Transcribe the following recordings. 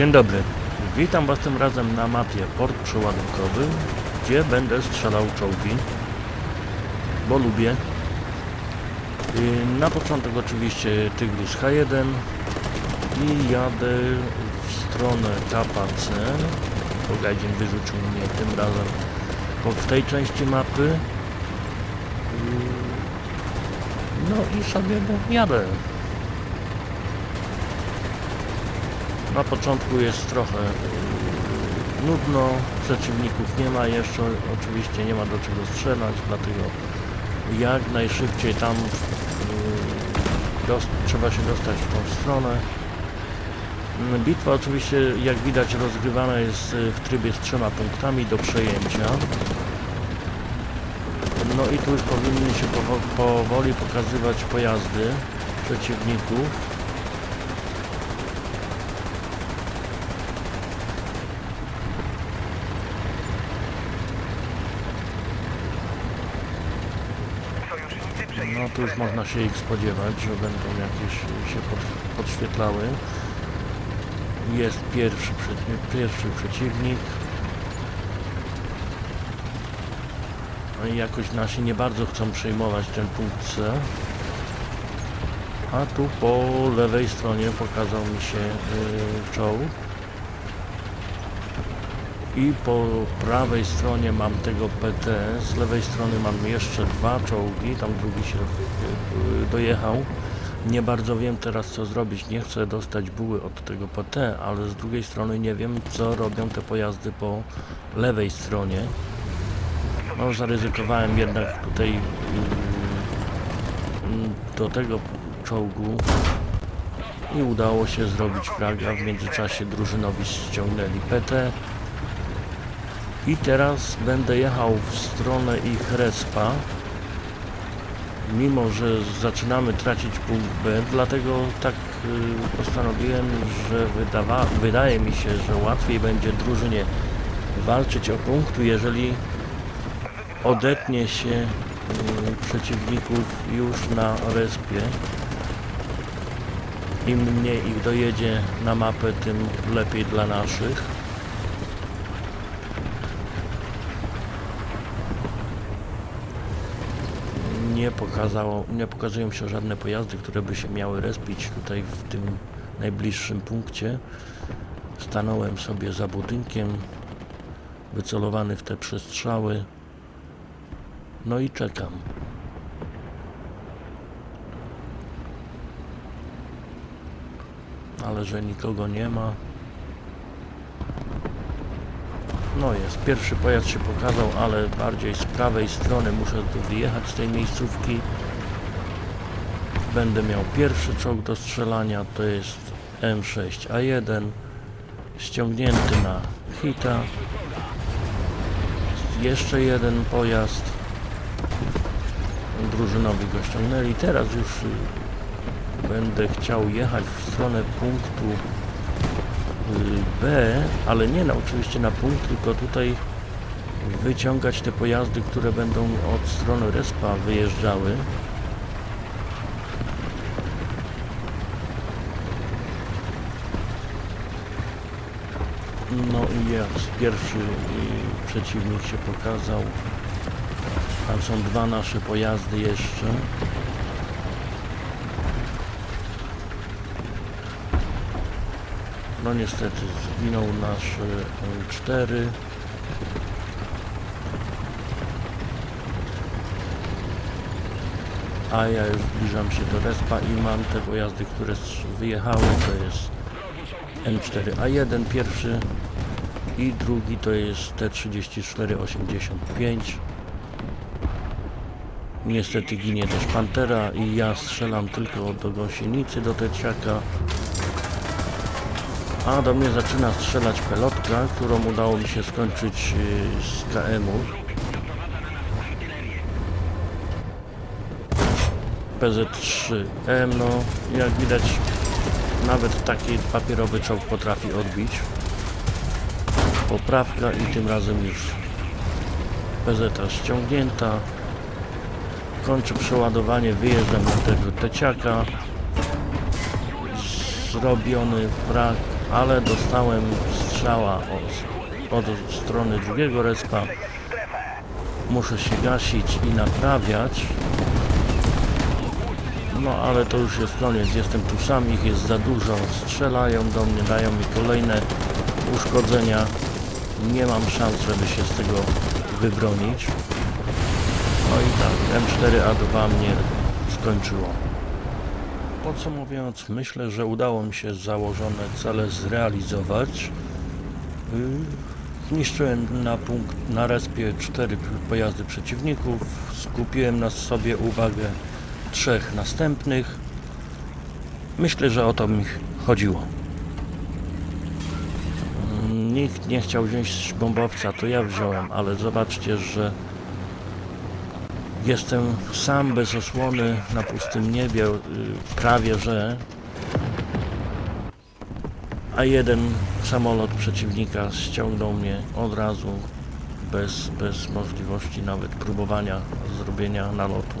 Dzień dobry. Witam Was tym razem na mapie port przeładunkowy, gdzie będę strzelał czołgi, bo lubię. Na początek oczywiście Tygrys H1 i jadę w stronę KPC. Pogajdzien wyrzucił mnie tym razem w tej części mapy. No i sobie jadę. Na początku jest trochę nudno, przeciwników nie ma jeszcze, oczywiście nie ma do czego strzelać, dlatego jak najszybciej tam dos- trzeba się dostać w tą stronę. Bitwa oczywiście, jak widać, rozgrywana jest yy, w trybie z trzema punktami do przejęcia. No i tu już powinny się powo- powoli pokazywać pojazdy przeciwników. Tu już można się ich spodziewać, że będą jakieś się pod, podświetlały. Jest pierwszy, pierwszy przeciwnik. No i jakoś nasi nie bardzo chcą przejmować ten punkt C. A tu po lewej stronie pokazał mi się yy, czołg. I po prawej stronie mam tego PT, z lewej strony mam jeszcze dwa czołgi, tam drugi się y, dojechał. Nie bardzo wiem teraz co zrobić, nie chcę dostać buły od tego PT, ale z drugiej strony nie wiem co robią te pojazdy po lewej stronie. No zaryzykowałem jednak tutaj y, y, do tego czołgu i udało się zrobić fraga. W międzyczasie drużynowi ściągnęli PT. I teraz będę jechał w stronę ich respa. Mimo, że zaczynamy tracić punkt B, dlatego tak y, postanowiłem, że wydawa, wydaje mi się, że łatwiej będzie drużynie walczyć o punkt, jeżeli odetnie się y, przeciwników już na respie. Im mniej ich dojedzie na mapę, tym lepiej dla naszych. Nie pokazało, nie pokazują się żadne pojazdy, które by się miały respić tutaj w tym najbliższym punkcie. Stanąłem sobie za budynkiem, wycelowany w te przestrzały. No i czekam. Ale że nikogo nie ma. No jest, pierwszy pojazd się pokazał, ale bardziej z prawej strony muszę tu wyjechać z tej miejscówki. Będę miał pierwszy czołg do strzelania, to jest M6A1 ściągnięty na hita. Jeszcze jeden pojazd. Drużynowi go ściągnęli. Teraz już y, będę chciał jechać w stronę punktu B, ale nie na, oczywiście na punkt, tylko tutaj wyciągać te pojazdy, które będą od strony respa wyjeżdżały. No i jest pierwszy y, przeciwnik się pokazał. Tam są dwa nasze pojazdy jeszcze. No niestety zginął nasz y, 4. A ja już zbliżam się do respa i mam te pojazdy, które wyjechały. To jest M4A1 pierwszy i drugi to jest T3485. Niestety ginie też Pantera i ja strzelam tylko do gąsienicy, do Teciaka. A do mnie zaczyna strzelać pelotka, którą udało mi się skończyć yy, z KM-ów. PZ3M, no jak widać nawet taki papierowy czołg potrafi odbić. Poprawka i tym razem już PZ ściągnięta. Kończę przeładowanie, wyjeżdżam do tego teciaka. Zrobiony frag ale dostałem strzała od, od strony drugiego respa. Muszę się gasić i naprawiać. No ale to już jest koniec, jestem tu sam, ich jest za dużo, strzelają do mnie, dają mi kolejne uszkodzenia. Nie mam szans, żeby się z tego wybronić. No i tak, M4A2 mnie skończyło. Podsumowując, myślę, że udało mi się założone cele zrealizować. Yy, Zniszczyłem na punkt, na respie cztery pojazdy przeciwników, skupiłem na sobie uwagę trzech następnych. Myślę, że o to mi chodziło. Nikt nie chciał wziąć bombowca, to ja wziąłem, ale zobaczcie, że jestem sam bez osłony na pustym niebie, y, prawie że. A jeden samolot przeciwnika ściągnął mnie od razu, bez, bez możliwości nawet próbowania zrobienia nalotu.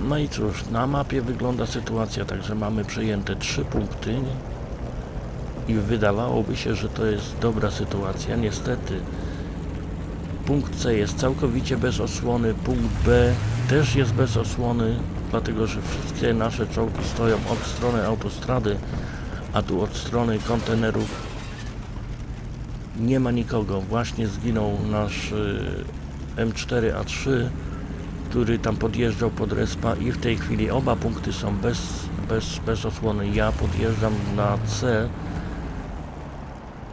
No i cóż, na mapie wygląda sytuacja tak, że mamy przejęte trzy punkty i wydawałoby się, że to jest dobra sytuacja. Niestety punkt C jest całkowicie bez osłony, punkt B też jest bez osłony, dlatego że wszystkie nasze czołgi stoją od strony autostrady, a tu od strony kontenerów nie ma nikogo. Właśnie zginął nasz y, M4A3 który tam podjeżdżał pod respa i w tej chwili oba punkty są bez, bez, bez osłony. Ja podjeżdżam na C.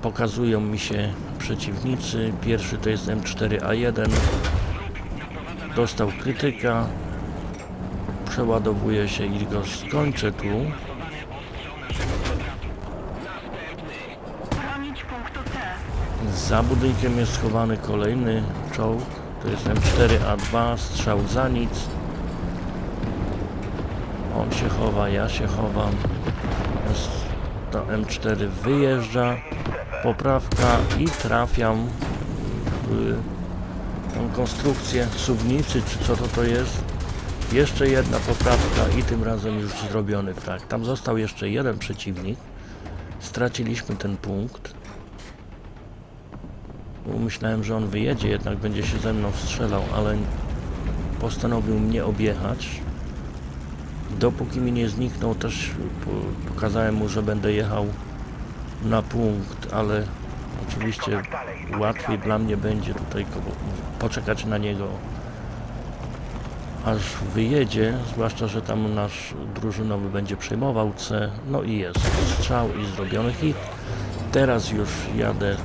Pokazują mi się przeciwnicy. Pierwszy to jest M4A1. Dostał krytyka. Przeładowuje się i go skończę tu. Za budynkiem jest schowany kolejny czołg. To jest M4A2, strzał za nic. On się chowa, ja się chowam. To M4 wyjeżdża. Poprawka i trafiam w tą konstrukcję suwnicy, czy co to to jest. Jeszcze jedna poprawka i tym razem już zrobiony frag. Tam został jeszcze jeden przeciwnik. Straciliśmy ten punkt. Myślałem, że on wyjedzie, jednak będzie się ze mną strzelał, ale postanowił mnie objechać. Dopóki mi nie zniknął, też po- pokazałem mu, że będę jechał na punkt, ale oczywiście łatwiej dla mnie będzie tutaj poczekać na niego aż wyjedzie, zwłaszcza, że tam nasz drużynowy będzie przejmował C, no i jest strzał i zrobiony hit. Teraz już jadę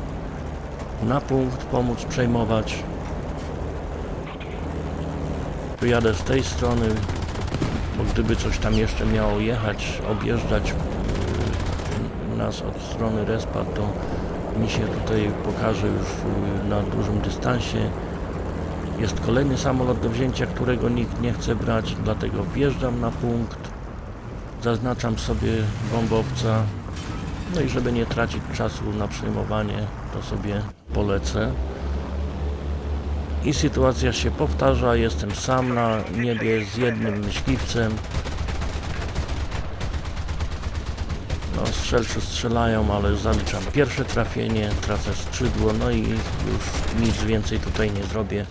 na punkt, pomóc przejmować. Tu jadę z tej strony, bo gdyby coś tam jeszcze miało jechać, objeżdżać nas od strony respa, to mi się tutaj pokaże już yy, na dużym dystansie. Jest kolejny samolot do wzięcia, którego nikt nie chce brać, dlatego wjeżdżam na punkt, zaznaczam sobie bombowca, no i żeby nie tracić czasu na przejmowanie, to sobie polecę. I sytuacja się powtarza, jestem sam na niebie z jednym myśliwcem. No, strzelcy strzelają, ale zaliczam pierwsze trafienie, tracę skrzydło, no i już nic więcej tutaj nie zrobię.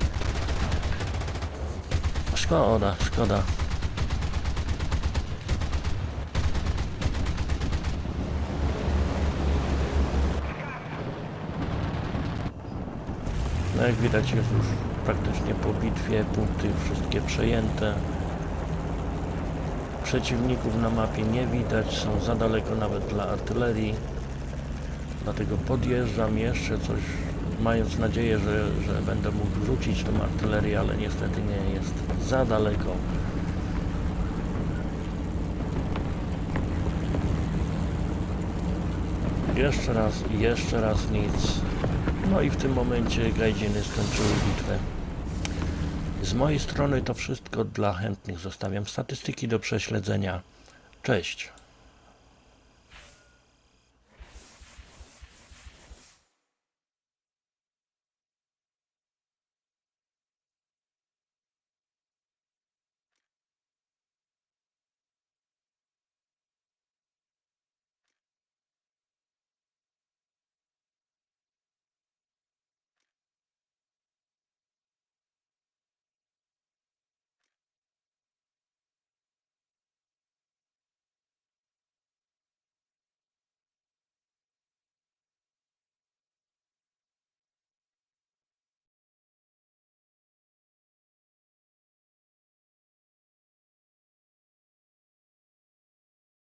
Szkoda, szkoda. No jak widać jest już praktycznie po bitwie, punkty wszystkie przejęte. Przeciwników na mapie nie widać, są za daleko nawet dla artylerii. Dlatego podjeżdżam jeszcze coś, mając nadzieję, że, że będę mógł wrócić tą artylerię, ale niestety nie jest za daleko. Jeszcze raz jeszcze raz nic. No i w tym momencie Gajdziny skończyły bitwę. Z mojej strony to wszystko dla chętnych. Zostawiam statystyki do prześledzenia. Cześć.